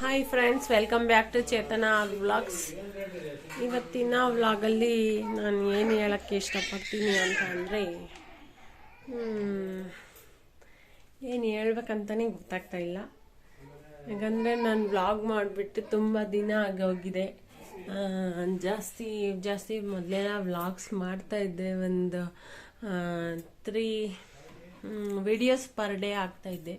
Hi friends welcome back to Chetana vlogs ಇವತ್ತಿನ ವ್ಲಾಗಲ್ಲಿ ನಾನು ಏನು ಹೇಳೋಕ್ಕೆ ಇಷ್ಟಪಡ್ತೀನಿ ಅಂತ ಅಂದರೆ ಏನು ಹೇಳ್ಬೇಕಂತಲೇ ಗೊತ್ತಾಗ್ತಾ ಇಲ್ಲ. ಯಾಕಂದರೆ ನಾನು ವ್ಲಾಗ್ ಮಾಡಿಬಿಟ್ಟು ತುಂಬ ದಿನ ಆಗೋಗಿದೆ. ಜಾಸ್ತಿ ಜಾಸ್ತಿ ಮೊದಲೆಲ್ಲ ವ್ಲಾಗ್ಸ್ ಮಾಡ್ತಾಯಿದ್ದೆ ಒಂದು ತ್ರೀ ವಿಡಿಯೋಸ್ ಪರ್ ಡೇ ಆಗ್ತಾಯಿದ್ದೆ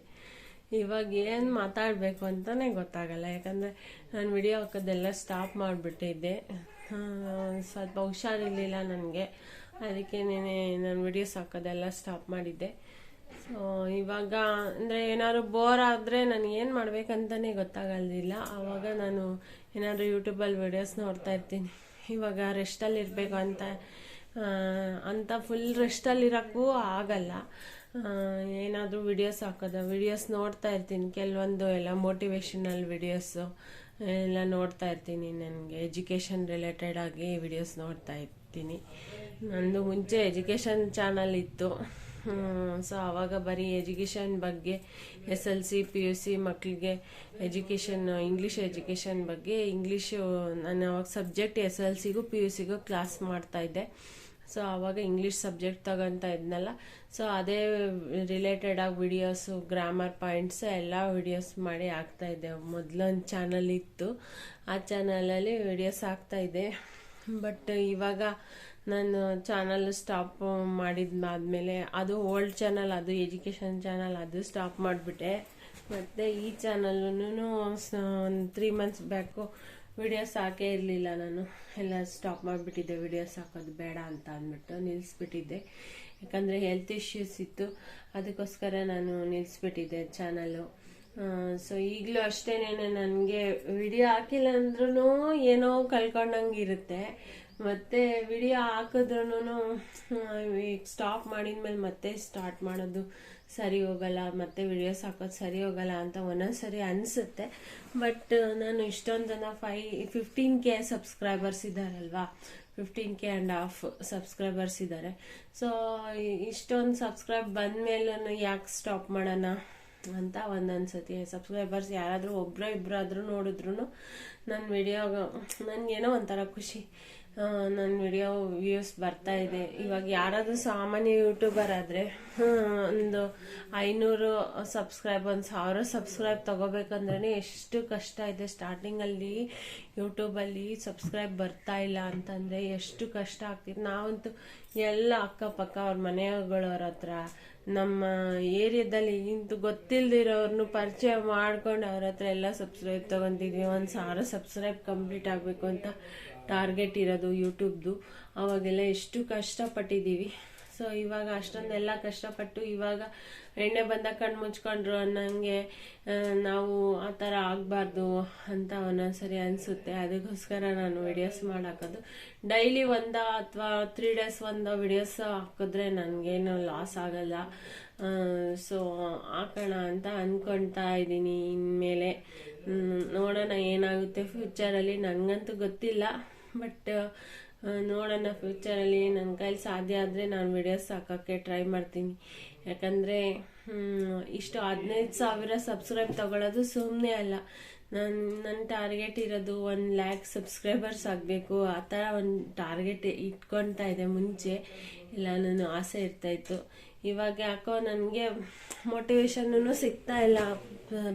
ಇವಾಗ ಏನು ಮಾತಾಡಬೇಕು ಅಂತಲೇ ಗೊತ್ತಾಗಲ್ಲ. ಯಾಕಂದರೆ ನಾನು ವಿಡಿಯೋ ಹಾಕೋದೆಲ್ಲ ಸ್ಟಾಪ್ ಮಾಡಿಬಿಟ್ಟಿದ್ದೆ ಸ್ವಲ್ಪ ಹುಷಾರಿರಲಿಲ್ಲ ನನಗೆ. ಅದಕ್ಕೆ ನೇನೆ ನಾನು ವಿಡಿಯೋಸ್ ಹಾಕೋದೆಲ್ಲ ಸ್ಟಾಪ್ ಮಾಡಿದ್ದೆ. ಸೊ ಇವಾಗ ಅಂದರೆ ಏನಾದ್ರು ಬೋರ್ ಆದರೆ ನಾನು ಏನು ಮಾಡಬೇಕಂತಲೇ ಗೊತ್ತಾಗಲ್ದಿಲ್ಲ. ಆವಾಗ ನಾನು ಏನಾದರೂ ಯೂಟ್ಯೂಬಲ್ಲಿ ವಿಡಿಯೋಸ್ ನೋಡ್ತಾ ಇರ್ತೀನಿ. ಇವಾಗ ರೆಸ್ಟಲ್ಲಿ ಇರಬೇಕು ಅಂತ ಅಂತ ಫುಲ್ ರೆಸ್ಟಲ್ಲಿರೋಕ್ಕೂ ಆಗಲ್ಲ. ಏನಾದರೂ ವಿಡಿಯೋಸ್ ಹಾಕೋದು. ವಿಡಿಯೋಸ್ ನೋಡ್ತಾ ಇರ್ತೀನಿ. ಕೆಲವೊಂದು ಎಲ್ಲ ಮೋಟಿವೇಶನಲ್ ವಿಡಿಯೋಸು ಎಲ್ಲ ನೋಡ್ತಾ ಇರ್ತೀನಿ ನನಗೆ. ಎಜುಕೇಷನ್ ರಿಲೇಟೆಡ್ ಆಗಿ ವಿಡಿಯೋಸ್ ನೋಡ್ತಾ ಇರ್ತೀನಿ. ನಂದು ಮುಂಚೆ ಎಜುಕೇಷನ್ ಚಾನಲ್ ಇತ್ತು. ಸೊ ಆವಾಗ ಬರೀ ಎಜುಕೇಷನ್ ಬಗ್ಗೆ S L C P U C ಮಕ್ಕಳಿಗೆ ಎಜುಕೇಷನ್ ಇಂಗ್ಲೀಷ್ ಎಜುಕೇಷನ್ ಬಗ್ಗೆ ಇಂಗ್ಲೀಷು ನಾನು ಅವಾಗ ಸಬ್ಜೆಕ್ಟ್ ಎಸ್ ಎಲ್ ಸಿಗೂ ಪಿ ಯು ಸಿಗೂ ಕ್ಲಾಸ್ ಮಾಡ್ತಾಯಿದ್ದೆ ಸೊ ಆವಾಗ ಇಂಗ್ಲೀಷ್ ಸಬ್ಜೆಕ್ಟ್ ತಗೊಂತ ಇದ್ನಲ್ಲ. ಸೊ ಅದೇ ರಿಲೇಟೆಡ್ ಆಗಿ ವಿಡಿಯೋಸು ಗ್ರಾಮರ್ ಪಾಯಿಂಟ್ಸ್ ಎಲ್ಲ ವಿಡಿಯೋಸ್ ಮಾಡಿ ಹಾಕ್ತಾ ಇದ್ದೆ. ಮೊದಲೊಂದು ಚಾನಲ್ ಇತ್ತು. ಆ ಚಾನಲಲ್ಲಿ ವಿಡಿಯೋಸ್ ಹಾಕ್ತಾ ಇದ್ದೆ. ಬಟ್ ಇವಾಗ ನಾನು ಚಾನಲ್ ಸ್ಟಾಪ್ ಮಾಡಿದ್ಮಾದ್ಮೇಲೆ ಅದು ಓಲ್ಡ್ ಚಾನಲ್ ಅದು ಎಜುಕೇಷನ್ ಚಾನಲ್ ಅದು ಸ್ಟಾಪ್ ಮಾಡಿಬಿಟ್ಟೆ. ಮತ್ತು ಈ ಚಾನಲ್ನು ಒಂದು ತ್ರೀ ಮಂತ್ಸ್ ಬ್ಯಾಕು ವಿಡಿಯೋಸ್ ಹಾಕೇ ಇರಲಿಲ್ಲ ನಾನು. ಎಲ್ಲ ಸ್ಟಾಪ್ ಮಾಡಿಬಿಟ್ಟಿದ್ದೆ ವಿಡಿಯೋಸ್ ಹಾಕೋದು ಬೇಡ ಅಂತ ಅಂದ್ಬಿಟ್ಟು ನಿಲ್ಲಿಸ್ಬಿಟ್ಟಿದ್ದೆ ಯಾಕಂದರೆ ಹೆಲ್ತ್ ಇಶ್ಯೂಸ್ ಇತ್ತು. ಅದಕ್ಕೋಸ್ಕರ ನಾನು ನಿಲ್ಲಿಸ್ಬಿಟ್ಟಿದ್ದೆ ಚಾನಲ್ಲು ಸೊ ಈಗಲೂ ಅಷ್ಟೇನೆ ನನಗೆ ವಿಡಿಯೋ ಹಾಕಿಲ್ಲ ಅಂದ್ರೂ ಏನೋ ಕಳ್ಕೊಂಡಂಗೆ ಇರುತ್ತೆ ಮತ್ತೆ ವಿಡಿಯೋ ಹಾಕಿದ್ರೂ ಸ್ಟಾಪ್ ಮಾಡಿದ್ಮೇಲೆ ಮತ್ತೆ ಸ್ಟಾರ್ಟ್ ಮಾಡೋದು ಸರಿ ಹೋಗಲ್ಲ, ಮತ್ತೆ ವಿಡಿಯೋಸ್ ಹಾಕೋದು ಸರಿ ಹೋಗಲ್ಲ ಅಂತ ಒಂದೊಂದ್ಸರಿ ಅನಿಸುತ್ತೆ. ಬಟ್ ನಾನು ಇಷ್ಟೊಂದು ಜನ ಫೈ fifteen K subscribers ಇದ್ದಾರಲ್ವಾ fifteen K and half subscribers ಇದ್ದಾರೆ ಸೊ ಇಷ್ಟೊಂದು ಸಬ್ಸ್ಕ್ರೈಬ್ ಬಂದಮೇಲೂ ಯಾಕೆ ಸ್ಟಾಪ್ ಮಾಡೋಣ ಅಂತ ಒಂದೊಂದು ಸತಿ ಸಬ್ಸ್ಕ್ರೈಬರ್ಸ್ ಯಾರಾದರೂ ಒಬ್ಬರೋ ಇಬ್ಬರಾದ್ರೂ ನೋಡಿದ್ರು ನನ್ನ ವಿಡಿಯೋ ನನಗೇನೋ ಒಂಥರ ಖುಷಿ. ನನ್ನ ವಿಡಿಯೋ ವ್ಯೂಸ್ ಬರ್ತಾ ಇದೆ. ಇವಾಗ ಯಾರಾದರೂ ಸಾಮಾನ್ಯ ಯೂಟ್ಯೂಬರ್ ಆದರೆ ಒಂದು ಐನೂರು ಸಬ್ಸ್ಕ್ರೈಬ್ ಒಂದು ಸಾವಿರ ಸಬ್ಸ್ಕ್ರೈಬ್ ತೊಗೋಬೇಕಂದ್ರೆ ಎಷ್ಟು ಕಷ್ಟ ಇದೆ. ಸ್ಟಾರ್ಟಿಂಗಲ್ಲಿ ಯೂಟ್ಯೂಬಲ್ಲಿ ಸಬ್ಸ್ಕ್ರೈಬ್ ಬರ್ತಾ ಇಲ್ಲ ಅಂತಂದರೆ ಎಷ್ಟು ಕಷ್ಟ ಆಗ್ತಿತ್ತು ನಾವಂತೂ ಎಲ್ಲ ಅಕ್ಕಪಕ್ಕ ಅವ್ರ ಮನೆಗಳವ್ರ ಹತ್ರ, ನಮ್ಮ ಏರಿಯಾದಲ್ಲಿ ಇಂತು ಗೊತ್ತಿಲ್ದಿರೋರ್ನು ಪರಿಚಯ ಮಾಡ್ಕೊಂಡು ಅವ್ರ ಹತ್ರ ಎಲ್ಲ ಸಬ್ಸ್ಕ್ರೈಬ್ ತೊಗೊತಿದ್ವಿ. ಒಂದು ಸಾವಿರ ಸಬ್ಸ್ಕ್ರೈಬ್ ಕಂಪ್ಲೀಟ್ ಆಗಬೇಕು ಅಂತ ಟಾರ್ಗೆಟ್ ಇರೋದು ಯೂಟ್ಯೂಬ್ದು ಅವಾಗೆಲ್ಲ ಎಷ್ಟು ಕಷ್ಟಪಟ್ಟಿದ್ದೀವಿ. ಸೊ ಇವಾಗ ಅಷ್ಟೊಂದೆಲ್ಲ ಕಷ್ಟಪಟ್ಟು ಇವಾಗ ಎಣ್ಣೆ ಬಂದ ಕಣ್ಣು ಮುಚ್ಕೊಂಡ್ರು ಅನ್ನಂಗೆ ನಾವು ಆ ಥರ ಆಗಬಾರ್ದು ಅಂತ ಒಂದೊಂದ್ಸರಿ ಅನಿಸುತ್ತೆ. ಅದಕ್ಕೋಸ್ಕರ ನಾನು ವಿಡಿಯೋಸ್ ಮಾಡಾಕೋದು. ಡೈಲಿ ಒಂದ ಅಥವಾ ತ್ರೀ ಡೇಸ್ ಒಂದು ವಿಡಿಯೋಸ್ ಹಾಕಿದ್ರೆ ನನಗೇನು ಲಾಸ್ ಆಗಲ್ಲ. ಸೊ ಹಾಕೋಣ ಅಂತ ಅಂದ್ಕೊಳ್ತಾ ಇದ್ದೀನಿ. ಇನ್ಮೇಲೆ ನೋಡೋಣ ಏನಾಗುತ್ತೆ ಫ್ಯೂಚರಲ್ಲಿ ನನಗಂತೂ ಗೊತ್ತಿಲ್ಲ. ಬಟ್ ನೋಡೋಣ ಫ್ಯೂಚರಲ್ಲಿ ನನ್ನ ಕೈಲಿ ಸಾಧ್ಯ ಆದರೆ ನಾನು ವಿಡಿಯೋಸ್ ಹಾಕೋಕ್ಕೆ ಟ್ರೈ ಮಾಡ್ತೀನಿ. ಯಾಕಂದರೆ ಇಷ್ಟು ಹದಿನೈದು ಸಾವಿರ ಸಬ್ಸ್ಕ್ರೈಬ್ ತಗೊಳ್ಳೋದು ಸುಮ್ಮನೆ ಅಲ್ಲ. ನನ್ನ ನನ್ನ ಟಾರ್ಗೆಟ್ ಇರೋದು ಒನ್ ಲ್ಯಾಕ್ ಸಬ್ಸ್ಕ್ರೈಬರ್ಸ್ ಆಗಬೇಕು. ಆ ಥರ ಒಂದು ಟಾರ್ಗೆಟ್ ಇಟ್ಕೊಳ್ತಾ ಇದೆ ಮುಂಚೆ. ಇಲ್ಲ ನಾನು ಆಸೆ ಇರ್ತಾಯಿತ್ತು ಇವಾಗ ಯಾಕೋ ನನಗೆ ಮೋಟಿವೇಶನ್ನು ಸಿಗ್ತಾ ಇಲ್ಲ.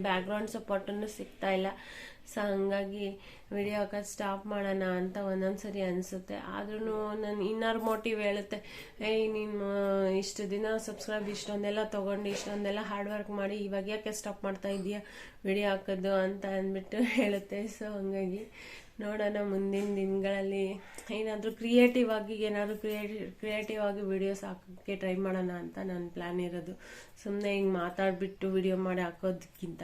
ಬ್ಯಾಕ್ಗ್ರೌಂಡ್ ಸಪೋರ್ಟನ್ನು ಸಿಗ್ತಾ ಇಲ್ಲ. ಸೊ ಹಂಗಾಗಿ ವಿಡಿಯೋ ಹಾಕೋದು ಸ್ಟಾಪ್ ಮಾಡೋಣ ಅಂತ ಒಂದೊಂದು ಸರಿ ಅನಿಸುತ್ತೆ. ಆದ್ರೂ ನನ್ನ ಇನ್ನರ್ ಮೋಟಿವ್ ಹೇಳುತ್ತೆ. ಏಯ್, ನೀನು ಇಷ್ಟು ದಿನ ಸಬ್ಸ್ಕ್ರೈಬ್ ಇಷ್ಟೊಂದೆಲ್ಲ ತೊಗೊಂಡು, ಇಷ್ಟೊಂದೆಲ್ಲ ಹಾರ್ಡ್ ವರ್ಕ್ ಮಾಡಿ, ಇವಾಗ ಯಾಕೆ ಸ್ಟಾಪ್ ಮಾಡ್ತಾ ಇದೆಯಾ ವಿಡಿಯೋ ಹಾಕೋದು ಅಂತ ಅಂದ್ಬಿಟ್ಟು ಹೇಳುತ್ತೆ. ಸೊ ಹಂಗಾಗಿ ನೋಡೋಣ ಮುಂದಿನ ದಿನಗಳಲ್ಲಿ ಏನಾದರೂ ಕ್ರಿಯೇಟಿವ್ ಆಗಿ, ಏನಾದರೂ ಕ್ರಿಯೇಟಿವ್ ಕ್ರಿಯೇಟಿವ್ ಆಗಿ ವಿಡಿಯೋಸ್ ಹಾಕೋಕ್ಕೆ ಟ್ರೈ ಮಾಡೋಣ ಅಂತ ನನ್ನ ಪ್ಲ್ಯಾನ್ ಇರೋದು. ಸುಮ್ಮನೆ ಹಿಂಗೆ ಮಾತಾಡಿಬಿಟ್ಟು ವಿಡಿಯೋ ಮಾಡಿ ಹಾಕೋದಕ್ಕಿಂತ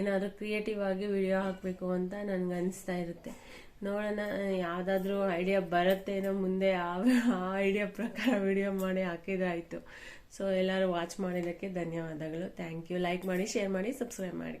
ಏನಾದರೂ ಕ್ರಿಯೇಟಿವ್ ಆಗಿ ವಿಡಿಯೋ ಹಾಕಬೇಕು ಅಂತ ನನಗೆ ಅನಿಸ್ತಾ ಇರುತ್ತೆ. ನೋಡೋಣ, ಯಾವುದಾದ್ರೂ ಐಡಿಯಾ ಬರುತ್ತೇನೋ ಮುಂದೆ ಆ ಆ ಐಡಿಯಾ ಪ್ರಕಾರ ವಿಡಿಯೋ ಮಾಡಿ ಹಾಕಿದ್ರೆ ಆಯಿತು ಸೊ ಎಲ್ಲರೂ ವಾಚ್ ಮಾಡಿದ್ದಕ್ಕೆ ಧನ್ಯವಾದಗಳು. ಥ್ಯಾಂಕ್ ಯು ಲೈಕ್ ಮಾಡಿ ಶೇರ್ ಮಾಡಿ ಸಬ್ಸ್ಕ್ರೈಬ್ ಮಾಡಿ.